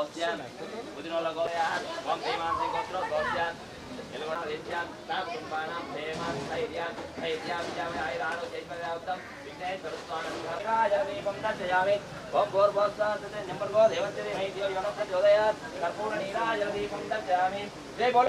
gosian Putino la golean Kontiman sen kostro gosian Ilgona dityan Tap kumpanam Heman sairyan Sairyan Vijame airano Chaitanya uttam Vignesh Saraswana Raja Deepam Tatjayami Om Gor Bhasa Sate Nyambar Go Devatiri Maityo Yono Pratyodayat Karpura Nila Jal Deepam Tatjayami Jai Bol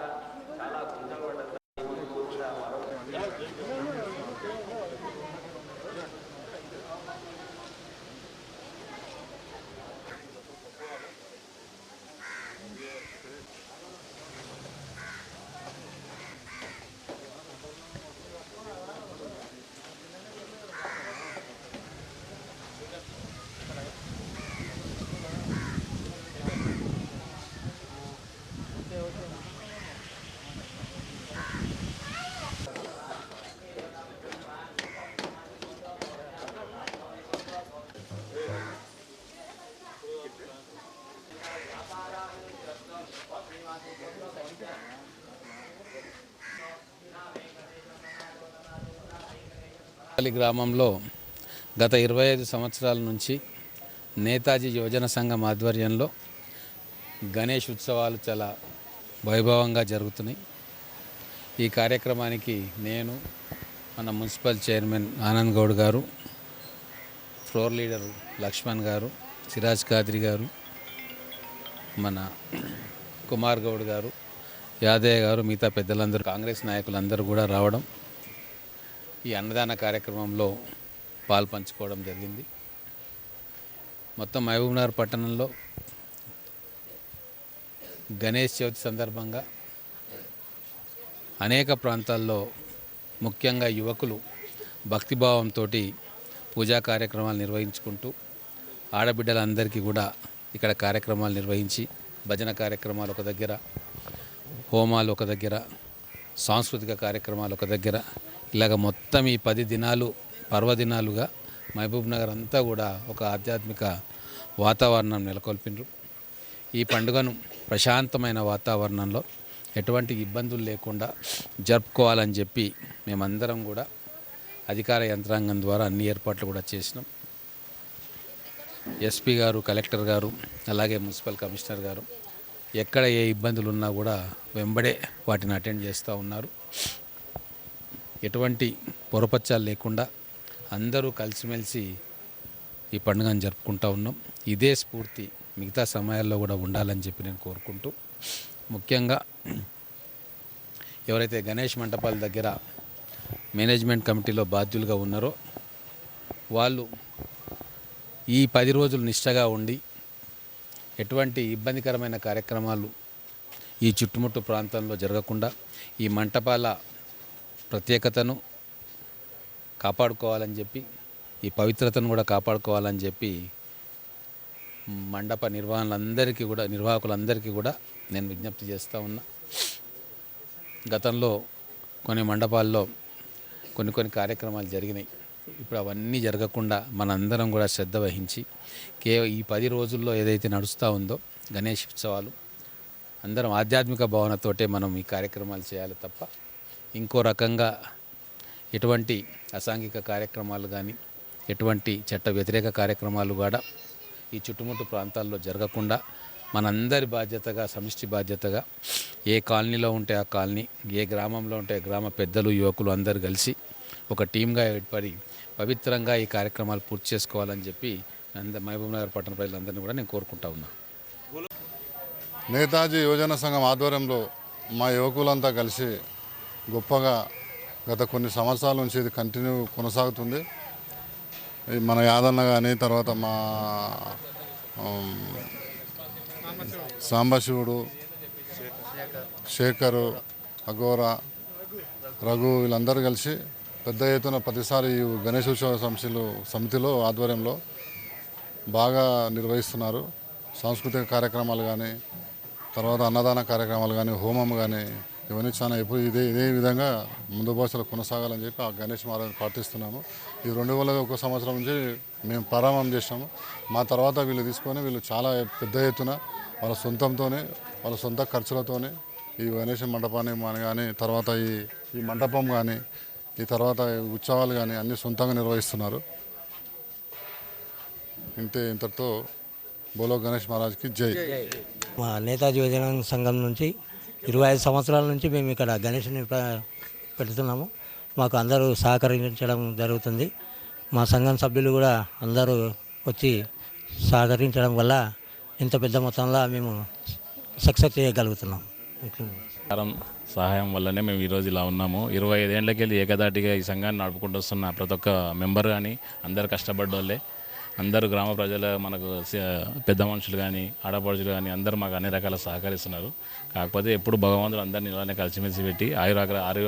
పల్లి గ్రామంలో గత ఇరవై ఐదు సంవత్సరాల నుంచి నేతాజీ యువజన సంఘం ఆధ్వర్యంలో గణేష్ ఉత్సవాలు చాలా వైభవంగా జరుగుతున్నాయి. ఈ కార్యక్రమానికి నేను మన మున్సిపల్ చైర్మన్ ఆనంద్ గౌడ్ గారు ఫ్లోర్ లీడరు లక్ష్మణ్ గారు సిరాజ్ ఖాద్రి గారు మన కుమార్ గౌడ్ గారు యాదయ్య గారు మిగతా పెద్దలందరూ కాంగ్రెస్ నాయకులందరూ కూడా రావడం ఈ అన్నదాన కార్యక్రమంలో పాల్పంచుకోవడం జరిగింది. మొత్తం మహబూబ్నగర్ పట్టణంలో గణేష్ చవితి సందర్భంగా అనేక ప్రాంతాల్లో ముఖ్యంగా యువకులు భక్తిభావంతో పూజా కార్యక్రమాలు నిర్వహించుకుంటూ ఆడబిడ్డలందరికీ కూడా ఇక్కడ కార్యక్రమాలు నిర్వహించి భజన కార్యక్రమాలు ఒక దగ్గర హోమాలు ఒక దగ్గర సాంస్కృతిక కార్యక్రమాలు ఒక దగ్గర ఇలాగ మొత్తం ఈ పది దినాలు పర్వదినాలుగా మహబూబ్ నగర్ అంతా కూడా ఒక ఆధ్యాత్మిక వాతావరణం నెలకొల్పినరు. ఈ పండుగను ప్రశాంతమైన వాతావరణంలో ఎటువంటి ఇబ్బందులు లేకుండా జరుపుకోవాలని చెప్పి మేమందరం కూడా అధికార యంత్రాంగం ద్వారా అన్ని ఏర్పాట్లు కూడా చేసినాం. ఎస్పీ గారు కలెక్టర్ గారు అలాగే మున్సిపల్ కమిషనర్ గారు ఎక్కడ ఏ ఇబ్బందులు ఉన్నా కూడా వెంబడే వాటిని అటెండ్ చేస్తూ ఉన్నారు. ఎటువంటి పొరపచ్చాలు లేకుండా అందరూ కలిసిమెలిసి ఈ పండుగను జరుపుకుంటూ ఉన్నాం. ఇదే స్ఫూర్తి మిగతా సమయాల్లో కూడా ఉండాలని చెప్పి నేను కోరుకుంటూ ముఖ్యంగా ఎవరైతే గణేష్ మంటపాల దగ్గర మేనేజ్మెంట్ కమిటీలో బాధ్యులుగా ఉన్నారో వాళ్ళు ఈ పది రోజులు నిష్టగా ఉండి ఎటువంటి ఇబ్బందికరమైన కార్యక్రమాలు ఈ చుట్టుముట్టు ప్రాంతంలో జరగకుండా ఈ మంటపాల ప్రత్యేకతను కాపాడుకోవాలని చెప్పి ఈ పవిత్రతను కూడా కాపాడుకోవాలని చెప్పి మండప నిర్వహణలందరికీ కూడా నిర్వాహకులందరికీ కూడా నేను విజ్ఞప్తి చేస్తూ ఉన్నా. గతంలో కొన్ని మండపాల్లో కొన్ని కొన్ని కార్యక్రమాలు జరిగినాయి. ఇప్పుడు అవన్నీ జరగకుండా మనందరం కూడా శ్రద్ధ వహించి కే ఈ పది రోజుల్లో ఏదైతే నడుస్తూ ఉందో గణేష్ ఉత్సవాలు అందరం ఆధ్యాత్మిక భావనతోటే మనం ఈ కార్యక్రమాలు చేయాలి తప్ప ఇంకో రకంగా ఎటువంటి అసాంఘిక కార్యక్రమాలు కానీ ఎటువంటి చట్ట వ్యతిరేక కార్యక్రమాలు కూడా ఈ చుట్టుముట్టు ప్రాంతాల్లో జరగకుండా మనందరి బాధ్యతగా సమిష్టి బాధ్యతగా ఏ కాలనీలో ఉంటే ఆ కాలనీ ఏ గ్రామంలో ఉంటే ఆ గ్రామ పెద్దలు యువకులు అందరు కలిసి ఒక టీంగా ఏర్పడి పవిత్రంగా ఈ కార్యక్రమాలు పూర్తి చేసుకోవాలని చెప్పి అంద మహబూబ్ నగర్ పట్టణ ప్రజలందరినీ కూడా నేను కోరుకుంటా ఉన్నా. నేతాజీ యువజన సంఘం ఆధ్వర్యంలో మా యువకులంతా కలిసి గొప్పగా గత కొన్ని సంవత్సరాల నుంచి ఇది కంటిన్యూ కొనసాగుతుంది. మన యాదన్న కానీ తర్వాత మా సాంబశివుడు శేఖరు అఘోరా రఘు వీళ్ళందరూ కలిసి పెద్ద ఎత్తున ప్రతిసారి ఈ గణేశోత్సవ సంస్థలు సమితిలో ఆధ్వర్యంలో బాగా నిర్వహిస్తున్నారు. సాంస్కృతిక కార్యక్రమాలు కానీ తర్వాత అన్నదాన కార్యక్రమాలు కానీ హోమం కానీ ఇవన్నీ చాలా ఎప్పుడు ఇదే ఇదే విధంగా ముందు భాషలో కొనసాగాలని చెప్పి ఆ గణేష్ మహారాజ్ ప్రార్థిస్తున్నాము. ఈ రెండు వేల ఒక సంవత్సరం నుంచి మేము ప్రారంభం చేసాము మా తర్వాత వీళ్ళు తీసుకొని వీళ్ళు చాలా పెద్ద ఎత్తున వాళ్ళ సొంతంతోనే వాళ్ళ సొంత ఖర్చులతోనే ఈ గణేష్ మండపాన్ని మన కానీ తర్వాత ఈ ఈ మండపం కానీ ఈ తర్వాత ఉత్సవాలు కానీ అన్నీ సొంతంగా నిర్వహిస్తున్నారు. ఇంతే ఇంతటితో బోలో గణేష్ మహారాజ్కి జై. మా నేతాజీ యువజన సంఘం నుంచి ఇరవై ఐదు సంవత్సరాల నుంచి మేము ఇక్కడ గణేష్ని పెడుతున్నాము. మాకు అందరూ సహకరించడం జరుగుతుంది. మా సంఘం సభ్యులు కూడా అందరూ వచ్చి సహకరించడం వల్ల ఇంత పెద్ద మొత్తంలో మేము సక్సెస్ చేయగలుగుతున్నాం. సహాయం వల్లనే మేము ఈరోజు ఇలా ఉన్నాము. ఇరవై ఐదేళ్ళకి వెళ్ళి ఏకదాటిగా ఈ సంఘాన్ని నడుపుకుంటూ వస్తున్న ప్రతి ఒక్క మెంబర్ కానీ అందరు కష్టపడ్డోళ్ళే. అందరూ గ్రామ ప్రజల మనకు పెద్ద మనుషులు కానీ ఆడపడుచులు కానీ అందరూ మాకు అన్ని రకాల సహకరిస్తున్నారు. కాకపోతే ఎప్పుడు భగవంతుడు అందరిని ఇలానే కలిసిమెలిసి పెట్టి ఆయుర ఆరు